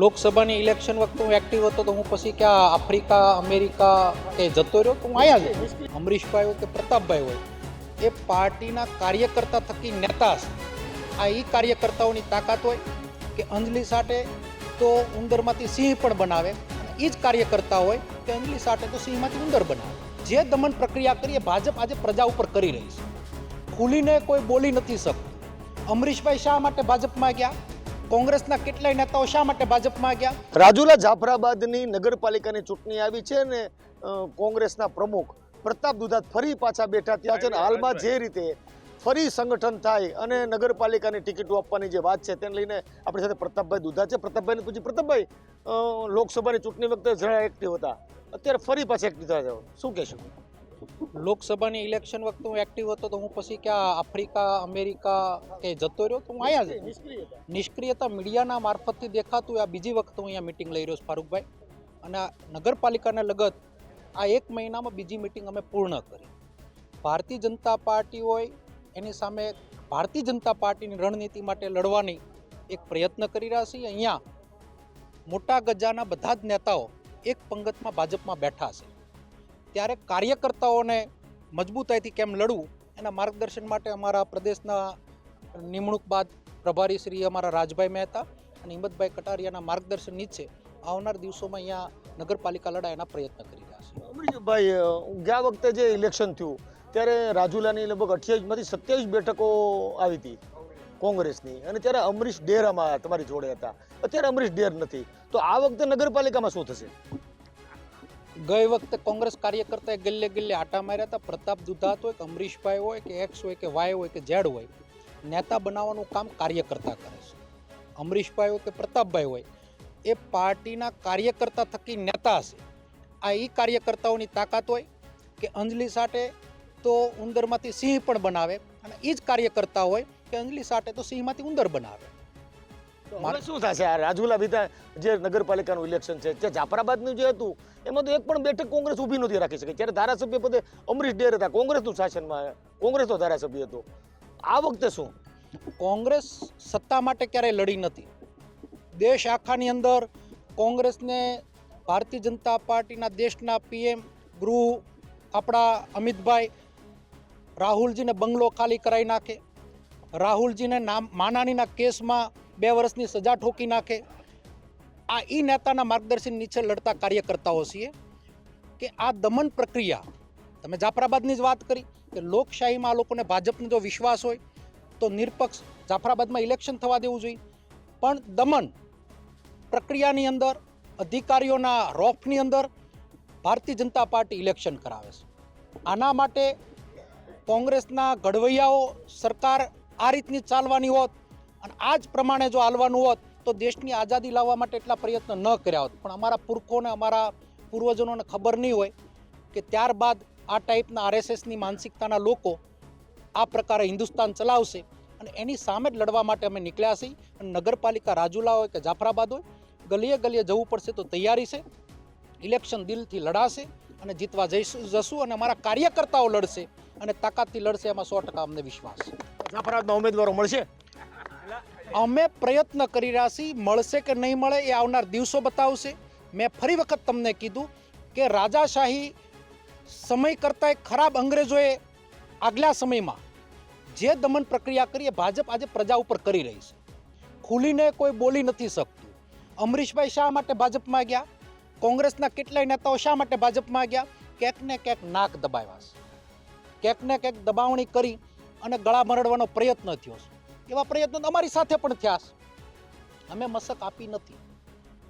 લોકસભાની ઇલેક્શન વખતે હું એક્ટિવ હતો તો હું પછી ક્યાં આફ્રિકા, અમેરિકા કે જતો રહ્યો તો હું અહીંયા જ અમરીશભાઈ હોય કે પ્રતાપભાઈ હોય, એ પાર્ટીના કાર્યકર્તા થકી નેતા છે. આ એ કાર્યકર્તાઓની તાકાત હોય કે અંજલિ સાટે તો ઉંદરમાંથી સિંહ પણ બનાવે એ જ કાર્યકર્તા હોય કે અંજલિ સાટે તો સિંહમાંથી ઉંદર બનાવે. જે દમન પ્રક્રિયા કરીએ ભાજપ આજે પ્રજા ઉપર કરી રહી છે. ખુલીને કોઈ બોલી નથી શકતું. અમરીશભાઈ શા માટે ભાજપમાં ગયા? કોંગ્રેસના કેટલાય નેતાઓ શા માટે ભાજપમાં ગયા? રાજુલા જાફરાબાદની નગરપાલિકાની ચૂંટણી આવી છે ને કોંગ્રેસના પ્રમુખ પ્રતાપ દુધાત ફરી પાછા બેઠા ત્યાં છે ને હાલમાં જે રીતે ફરી સંગઠન થાય અને નગરપાલિકાની ટિકિટો આપવાની જે વાત છે તેને લઈને આપણી સાથે પ્રતાપભાઈ દુધા છે. પ્રતાપભાઈને પૂછી પ્રતાપભાઈ લોકસભાની ચૂંટણી વખતે જરા એક્ટિવ હતા. અત્યારે ફરી પાછા એક્ટિવ થયા છો. શું કહેશો? લોકસભાની ઇલેક્શન વખતે હું એક્ટિવ હતો તો હું પછી ક્યાં આફ્રિકા, અમેરિકા કે જતો રહ્યો તો હું અહીંયા જ નિષ્ક્રિયતા મીડિયાના મારફતથી દેખાતું આ બીજી વખત હું અહીંયા મિટિંગ લઈ રહ્યો છું ફારૂકભાઈ. અને નગરપાલિકાને લગત આ એક મહિનામાં બીજી મિટિંગ અમે પૂર્ણ કરી. ભારતીય જનતા પાર્ટી હોય, એની સામે ભારતીય જનતા પાર્ટીની રણનીતિ માટે લડવાની એક પ્રયત્ન કરી રહ્યા છીએ. અહીંયા મોટા ગજાના બધા જ નેતાઓ એક પંગતમાં ભાજપમાં બેઠા છે. ત્યારે કાર્યકર્તાઓને મજબૂતાઈથી કેમ લડવું એના માર્ગદર્શન માટે અમારા પ્રદેશના નિમણૂક બાદ પ્રભારી શ્રી અમારા રાજભાઈ મહેતા અને હિંમતભાઈ કટારિયાના માર્ગદર્શન નીચે આવનાર દિવસોમાં અહીંયા નગરપાલિકા લડાય એના પ્રયત્ન કરી રહ્યા છે. અમરીશભાઈ ગયા વખતે જે ઇલેક્શન થયું, ત્યારે રાજુલાની લગભગ અઠ્યાવીસમાંથી સત્યાવીસ બેઠકો આવી હતી કોંગ્રેસની અને ત્યારે અમરીશ ડેર અમારા તમારી જોડે હતા. અત્યારે અમરીશ ડેર નથી. તો આ વખતે નગરપાલિકામાં શું થશે? ગઈ વખતે કોંગ્રેસ કાર્યકર્તાએ ગલ્લે ગલ્લે આટા માર્યા હતા. પ્રતાપ દુધાત હોય કે અમરીશભાઈ હોય કે એક્સ હોય, કે વાય હોય, કે ઝેડ હોય, નેતા બનાવવાનું કામ કાર્યકર્તા કરે છે. અમરીશભાઈ હોય કે પ્રતાપભાઈ હોય, એ પાર્ટીના કાર્યકર્તા થકી નેતા છે. આ એ કાર્યકર્તાઓની તાકાત હોય કે અંજલિ સાટે તો ઉંદરમાંથી સિંહ પણ બનાવે અને એ જ કાર્યકર્તા હોય કે અંજલિ સાટે તો સિંહમાંથી ઉંદર બનાવે. હવે શું થશે? આ રાજુલા વિધા જે નગરપાલિકાનું ઇલેક્શન છે જે જાફરાબાદનું જે હતું એમાં તો એક પણ બેઠક કોંગ્રેસ ઊભી નથી રાખી શકે. ત્યારે ધારાસભ્ય પદે અમરીશ ડેર હતા કોંગ્રેસનું શાસનમાં કોંગ્રેસનો ધારાસભ્ય હતો. આ વખતે શું? કોંગ્રેસ સત્તા માટે ક્યારેય લડી નથી. દેશ આખાની અંદર કોંગ્રેસને ભારતીય જનતા પાર્ટીના દેશના પીએમ ગૃહ આપણા અમિતભાઈ રાહુલજીને બંગલો ખાલી કરાવી નાખે. રાહુલજીને નામ માનાનીના કેસમાં બે વર્ષની સજા ઠોકી નાખે. આ ઈ નેતાના માર્ગદર્શન નીચે લડતા કાર્યકર્તાઓ છીએ કે આ દમન પ્રક્રિયા, તમે જાફરાબાદની જ વાત કરી કે લોકશાહીમાં આ લોકોને ભાજપનો જો વિશ્વાસ હોય તો નિરપક્ષ જાફરાબાદમાં ઇલેક્શન થવા દેવું જોઈએ. પણ દમન પ્રક્રિયાની અંદર, અધિકારીઓના રોફની અંદર ભારતીય જનતા પાર્ટી ઇલેક્શન કરાવે છે. આના માટે કોંગ્રેસના ઘડવૈયાઓ સરકાર આ રીતની ચાલવાની હોત અને આ જ પ્રમાણે જો હાલવાનું હોત, તો દેશની આઝાદી લાવવા માટે એટલા પ્રયત્ન ન કર્યા હોત. પણ અમારા પુરખોને, અમારા પૂર્વજોને ખબર નહીં હોય કે ત્યારબાદ આ ટાઈપના આરએસએસની માનસિકતાના લોકો આ પ્રકારે હિન્દુસ્તાન ચલાવશે અને એની સામે જ લડવા માટે અમે નીકળ્યા છીએ. અને નગરપાલિકા રાજુલા હોય કે જાફરાબાદ હોય, ગલીએ ગલીએ જવું પડશે તો તૈયારી છે, ઇલેક્શન દિલથી લડાશે અને જીતવા જઈશું, જશું અને અમારા કાર્યકર્તાઓ લડશે અને તાકાતથી લડશે એમાં સો ટકા અમને વિશ્વાસ. છે જાફરાબાદના ઉમેદવારો મળશે? અમે પ્રયત્ન કરી રહ્યા છીએ, મળશે કે નહીં મળે એ આવનાર દિવસો બતાવશે. મેં ફરી વખત તમને કીધું કે રાજાશાહી સમય કરતાં ખરાબ અંગ્રેજોએ આગલા સમયમાં જે દમન પ્રક્રિયા કરી એ ભાજપ આજે પ્રજા ઉપર કરી રહી છે. ખુલીને કોઈ બોલી નથી શકતું. અમરીશભાઈ શા માટે ભાજપમાં ગયા? કોંગ્રેસના કેટલાય નેતાઓ શા માટે ભાજપમાં ગયા? ક્યાંક ને ક્યાંક નાક દબાવ્યા છે. ક્યાંક ને ક્યાંક દબાવણી કરી અને ગળા મરડવાનો પ્રયત્ન થયો છે. એવા પ્રયત્નો અમારી સાથે પણ થયા છે. અમે મસક આપી નથી.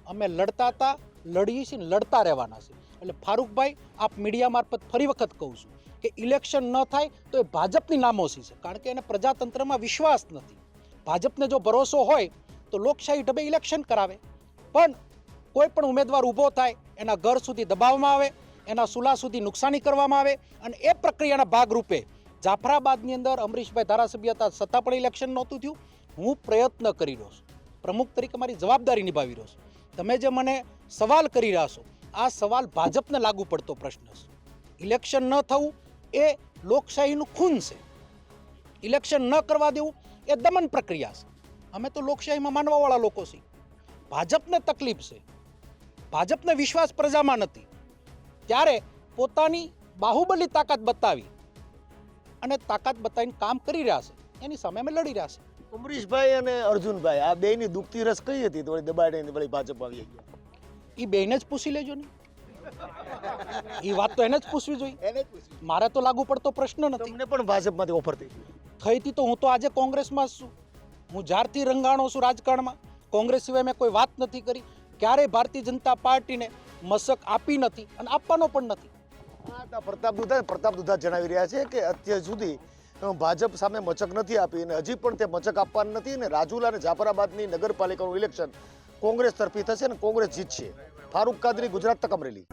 અમે લડતા હતા, લડીએ છીએ લડતા રહેવાના છે. એટલે ફારૂકભાઈ, આપ મીડિયા મારફત ફરી વખત કહું છું કે ઇલેક્શન ન થાય તો એ ભાજપની નામોશી છે, કારણ કે એને પ્રજાતંત્રમાં વિશ્વાસ નથી. ભાજપને જો ભરોસો હોય તો લોકશાહી ઢબે ઇલેક્શન કરાવે. પણ કોઈ પણ ઉમેદવાર ઊભો થાય, એના ઘર સુધી દબાવવામાં આવે, એના સુલા સુધી નુકસાની કરવામાં આવે અને એ પ્રક્રિયાના ભાગરૂપે જાફરાબાદની અંદર અમરીશભાઈ ધારાસભ્ય હતા છતાં પણ ઇલેક્શન નહોતું થયું. હું પ્રયત્ન કરી રહ્યો છું. પ્રમુખ તરીકે મારી જવાબદારી નિભાવી રહ્યો છું. તમે જે મને સવાલ કરી રહ્યા છો, આ સવાલ ભાજપને લાગુ પડતો પ્રશ્ન છે. ઇલેક્શન ન થવું એ લોકશાહીનું ખૂન છે. ઇલેક્શન ન કરવા દેવું એ દમન પ્રક્રિયા છે. અમે તો લોકશાહીમાં માનવાવાળા લોકો છીએ. ભાજપને તકલીફ છે. ભાજપને વિશ્વાસ પ્રજામાં નથી. ત્યારે પોતાની બાહુબલી તાકાત બતાવી અને તાકાત બતાવીને કામ કરી રહ્યા છે. એની સામે અમે લડી રહ્યા છે. અમરીશભાઈ અને અર્જુનભાઈ આ બેયની દુખતી રસ કઈ હતી? તો દબાડીને વળી ભાજપ આવી ગયા. એ બેને જ પૂછી લેજો ને. એ વાત તો એને જ પૂછવી જોઈએ. મારે તો લાગુ પડતો પ્રશ્ન નથી. તમને પણ ભાજપમાંથી ઓફર થઈ થઈ હતી તો હું તો આજે કોંગ્રેસમાં જ છું. હું જ્યારથી રંગાણો છું રાજકારણમાં કોંગ્રેસ સિવાય મેં કોઈ વાત નથી કરી. ક્યારેય ભારતીય જનતા પાર્ટીને મશક આપી નથી અને આપવાનો પણ નથી. પ્રતાપ દુધા પ્રતાપ દુધા જણાવી રહ્યા છે કે અત્યાર સુધી ભાજપ સામે મચક નથી આપી અને હજી પણ તે મચક આપવાની નથી અને રાજુલા અને જાફરાબાદની નગરપાલિકાનું ઇલેક્શન કોંગ્રેસ તરફી થશે અને કોંગ્રેસ જીતશે. ફારૂક કાદરી, ગુજરાત તક અમરેલી.